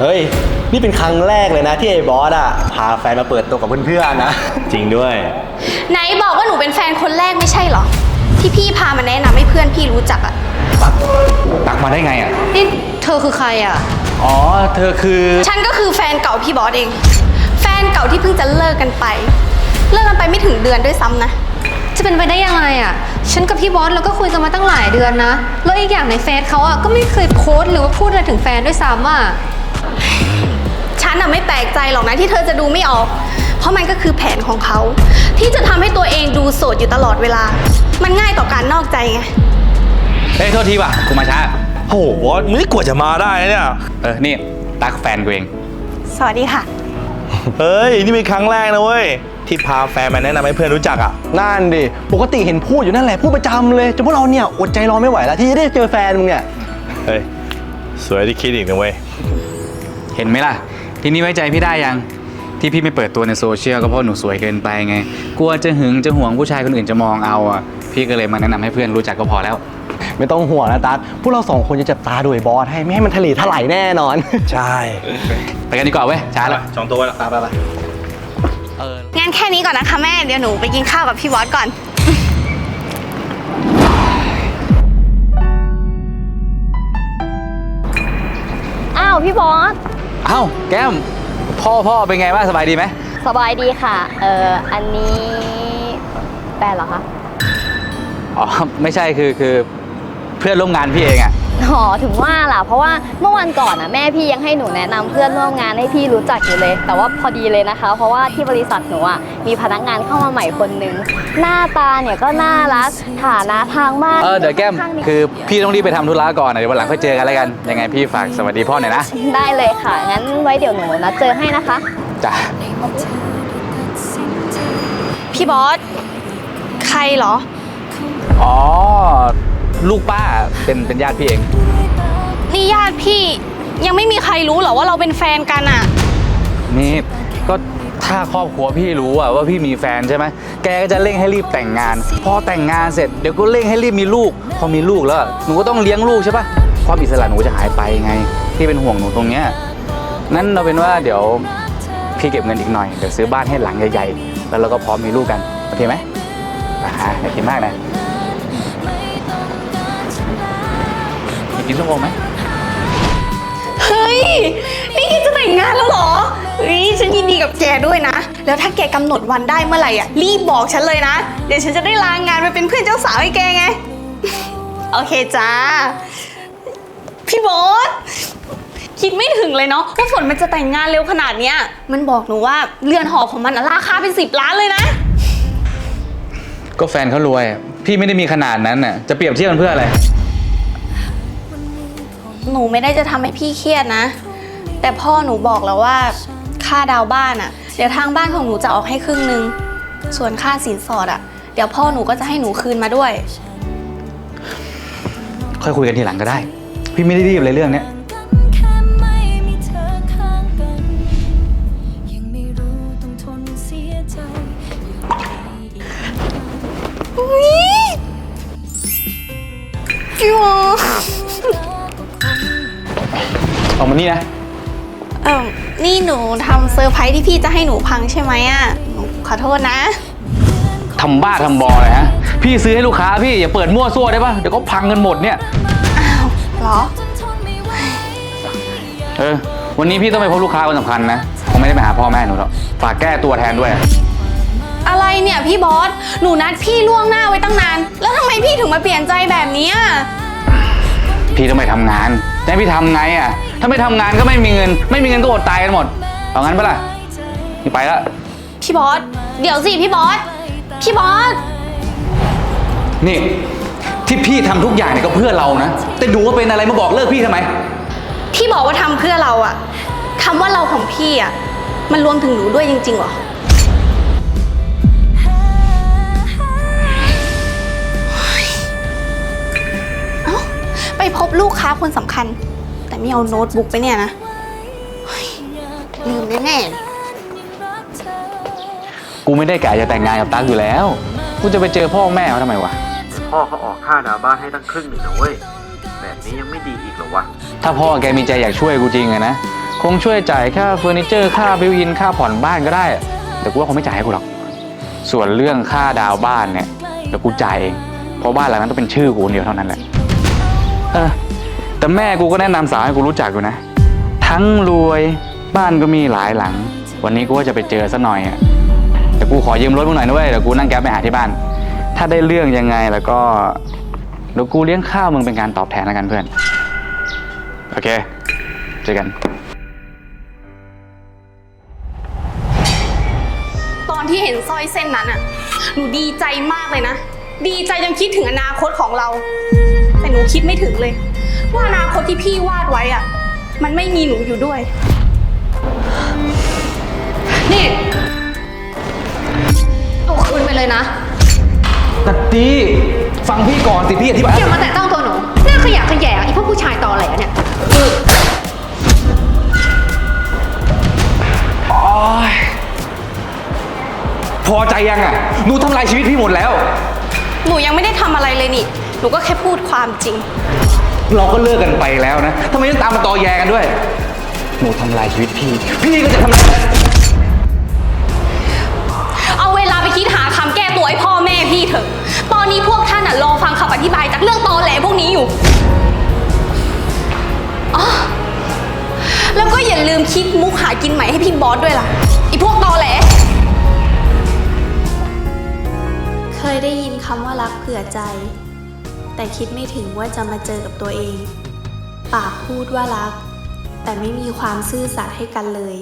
เฮ้ย นี่เป็นครั้งแรกเลยนะที่ไอ้บอสอะพาแฟนมาเปิดตัวกับเพื่อนๆนะ จริงด้วย ไหนบอกว่าหนูเป็นแฟนคนแรกไม่ใช่เหรอ ที่พี่พามาแนะนำให้เพื่อนพี่รู้จักอะตักมาได้ไงอะนี่เธอคือใครอะอ๋อ เธอคือ ฉันก็คือแฟนเก่าพี่บอสเอง แฟนเก่าที่เพิ่งจะเลิกกันไป เลิกกันไปไม่ถึงเดือนด้วยซ้ำนะ จะเป็นไปได้ยังไงอะฉันกับพี่บอสเราก็คุยกันมาตั้งหลายเดือนนะ แล้วอีกอย่างในเฟซเขาอะก็ไม่เคยโพสต์หรือว่าพูดอะไรถึงแฟนด้วยซ้ำอะ ฉันน่ะไม่แปลกใจหรอกนะที่เธอจะดูไม่ออก เพราะมันก็คือแผนของเขา ที่จะทำให้ตัวเองดูโสดอยู่ตลอดเวลา มันง่ายต่อการนอกใจไง เฮ้ยโทษทีว่ะกูมาช้า โอ้โหบอสมึงนี่กว่าจะมาได้นะเนี่ย เออ นี่ตักแฟนกูเอง สวัสดีค่ะ เฮ้ย นี่เป็นครั้งแรกนะเว้ย ที่พาแฟนมาแนะนำให้เพื่อนรู้จักอะ นั่นดิ ปกติเห็นพูดอยู่นั่นแหละ พูดประจำเลยจนพวกเราเนี่ย อดใจรอไม่ไหวแล้วที่จะได้เจอแฟนมึงเนี่ย เฮ้ย สวยที่คิดอีกนะเว้ย เห็นไหมล่ะ ทีนี้ไว้ใจพี่ได้ยังที่พี่ไม่เปิดตัวในโซเชียลก็เพราะหนูสวยเกินไปไง กลัวจะหึงจะห่วงผู้ชายคนอื่นจะมองเอาอะพี่ก็เลยมาแนะนำให้เพื่อนรู้จักก็พอแล้ว ไม่ต้องห่วงนะตั๊กพวกเราสองคนจะจับตาดูไอ้บอสให้ไม่ให้มันทะเลถลายแน่นอน ใช่ ไปกันดีกว่าเว้ยช้าแล้วสองตัวแล้วไปไปไปเอองั้นแค่นี้ก่อนนะคะแม่ เดี๋ยวหนูไปกินข้าวกับพี่บอสก่อน อ้าวพี่บอส เอ้าแก้ม พ่อพ่อเป็นไงบ้างสบายดีไหมสบายดีค่ะ เอ่ออันนี้แฟนเหรอคะ อ๋อ ไม่ใช่คือคือเพื่อนร่วมงานพี่เองอะ อ๋อถึงว่าล่ะ เพราะว่าเมื่อวันก่อนอะแม่พี่ยังให้หนูแนะนำเพื่อนร่วมงานให้พี่รู้จักอยู่เลย แต่ว่าพอดีเลยนะคะ เพราะว่าที่บริษัทหนูอะมีพนักงานเข้ามาใหม่คนนึงหน้าตาเนี่ยก็น่ารักฐานะทางบ้านเออเดี๋ยวแก้มค่อนข้างดีคือพี่ต้องรีบไปทำธุระก่อนนะเดี๋ยววันหลังค่อยเจอกันแล้วกัน ยังไงพี่ฝากสวัสดีพ่อหน่อยนะ ได้เลยค่ะ งั้นไว้เดี๋ยวหนูนัดเจอให้นะคะจ้ะพี่บอสใครเหรอ อ๋อ ลูกป้าเป็นเป็นญาติพี่เอง นี่ญาติพี่ยังไม่มีใครรู้เหรอว่าเราเป็นแฟนกันอะนี่ก็ถ้าครอบครัวพี่รู้อะว่าพี่มีแฟนใช่ไหมแกก็จะเร่งให้รีบแต่งงาน พอแต่งงานเสร็จเดี๋ยวก็เร่งให้รีบมีลูก พอมีลูกแล้วหนูก็ต้องเลี้ยงลูกใช่ปะความอิสระหนูจะหายไปไงพี่เป็นห่วงหนูตรงเนี้ยนั้นเราเป็นว่าเดี๋ยวพี่เก็บเงินอีกหน่อยเดี๋ยวซื้อบ้านให้หลังใหญ่ๆ แล้วเราก็พร้อมมีลูกกันโอเคไหมอ่าอย่าคิดมากนะ กกินส้มโอไหมเฮ้ย นี่แกจะแต่งงานแล้วเหรอเฮ้ยฉันยินดีกับแกด้วยนะ แล้วถ้าแกกำหนดวันได้เมื่อไหร่อะ รีบบอกฉันเลยนะ เดี๋ยวฉันจะได้ลางานไปเป็นเพื่อนเจ้าสาวให้แกไง โอเคจ้า พี่บอสคิดไม่ถึงเลยเนาะว่าฝนมันจะแต่งงานเร็วขนาดเนี้ย มันบอกหนูว่าเรือนหอของมันอะราคาเป็นสิบล้านเลยนะ ก็แฟนเขารวยอะพี่ไม่ได้มีขนาดนั้นน่ะจะเปรียบเทียบกันเพื่ออะไร หนูไม่ได้จะทำให้พี่เครียดนะ แต่พ่อหนูบอกแล้วว่าค่าดาวบ้านอะ่ะ เดี๋ยวทางบ้านของหนูจะออกให้ครึ่งนึง ส่วนค่าสินสอดอะ่ะ เดี๋ยวพ่อหนูก็จะให้หนูคืนมาด้วย ค่อยคุยกันทีหลังก็ได้ พี่ไม่ได้รีบเลยเรื่องเนี้ย มานี่นะ เออนี่หนูทำเซอร์ไพรส์ที่พี่จะให้หนูพังใช่ไหมอะ่ะหนูขอโทษนะ ทำบ้าทำบอเลยฮะ พี่ซื้อให้ลูกค้าพี่อย่าเปิดมั่วซั่วได้ปะเดี๋ยวก็พังกันหมดเนี่ย อ้าวเหรอ เออ วันนี้พี่ต้องไปพบลูกค้าคนสำคัญนะคงไม่ได้ไปหาพ่อแม่หนูหรอก ฝากแก้ตัวแทนด้วย อะไรเนี่ยพี่บอส หนูนัดพี่ล่วงหน้าไว้ตั้งนาน แล้วทำไมพี่ถึงมาเปลี่ยนใจแบบนี้อะ พี่ต้องไปทำงานแต่พี่ทำไงอะ ถ้าไม่ทำงานก็ไม่มีเงิน ไม่มีเงินก็อดตายกันหมด เอางั้นปะล่ะพี่ไปละ พี่บอส เดี๋ยวสิพี่บอส พี่บอส นี่ที่พี่ทำทุกอย่างเนี่ยก็เพื่อเรานะ แต่ดูว่าเป็นอะไรมาบอกเลิกพี่ทำไมที่บอกว่าทำเพื่อเราอะคำว่าเราของพี่อะมันรวมถึงหนูด้วยจริงๆเหรอ ลูกค้าคนสำคัญ แต่ไม่เอาโน้ตบุ๊กไปเนี่ยนะเฮ้ยลืมแน่ๆเลย กูไม่ได้กะจะแต่งงานกับตั๊กอยู่แล้ว กูจะไปเจอพ่อแม่เขาทำไมวะ พ่อเขาออกค่าดาวบ้านให้ตั้งครึ่งหนึ่งนะเว้ย แบบนี้ยังไม่ดีอีกเหรอวะ ถ้าพ่อแกมีใจอยากช่วยกูจริงอะนะคคงช่วยจ่ายค่าเฟอร์นิเจอร์ค่าบิวอินค่าผ่อนบ้านก็ได้ แต่กูว่าคงไม่จ่ายให้กูหรอก ส่วนเรื่องค่าดาวน์บ้านเนี่ยเดี๋ยวกูจ่ายเอง เพราะบ้านหลังนั้นต้องเป็นชื่อกูคนเดียวเท่านั้นแหละ เออ แต่แม่กูก็แนะนำสาวให้กูรู้จักอยู่นะ ทั้งรวยบ้านก็มีหลายหลัง วันนี้กูว่าจะไปเจอซะหน่อยอะแต่กูขอยืมรถมึงหน่อยนะเว้ยเดี๋ยวกูนั่งแก๊ปไปหาที่บ้าน ถ้าได้เรื่องยังไงแล้วก็เดี๋ยวกูเลี้ยงข้าวมึงเป็นการตอบแทนแล้วกันเพื่อน โอเค เจอกัน ตอนที่เห็นสร้อยเส้นนั้นอะหนูดีใจมากเลยนะ ดีใจจนคิดถึงอนาคตของเรา หนูคิดไม่ถึงเลย ว่าอนาคตที่พี่วาดไว้อะมันไม่มีหนูอยู่ด้วย นี่เอาคืนไปเลยนะ แต่ดีฟังพี่ก่อนสิพี่อธิบายอย่ามาแตะต้องตัวหนูหน้าขยะแขยงไอ้พวกผู้ชายตอแหลเนี่ยพอใจยังอะหนูทำลายชีวิตพี่หมดแล้ว หนูยังไม่ได้ทำอะไรเลยนี่ห นูก็แค่พูดความจริง เราก็เลิกกันไปแล้วนะทำไมต้องตามมาตอแยกันด้วย หนูทำลายชีวิตพี่ พี่ก็จะทำลายเอาเวลาไปคิดหาคำแก้ตัวให้พ่อแม่พี่เถอะ ตอนนี้พวกท่านอะรอฟังคำอธิบายจากเรื่องตอแหลพวกนี้อยู่อ๋อแล้วก็อย่าลืมคิดมุกหากินใหม่ให้พี่บอสด้วยล่ะไอพวกตอแหล เคยได้ยินคำว่ารักเผื่อใจ แต่คิดไม่ถึงว่าจะมาเจอกับตัวเอง ปากพูดว่ารัก แต่ไม่มีความซื่อสัตย์ให้กันเลย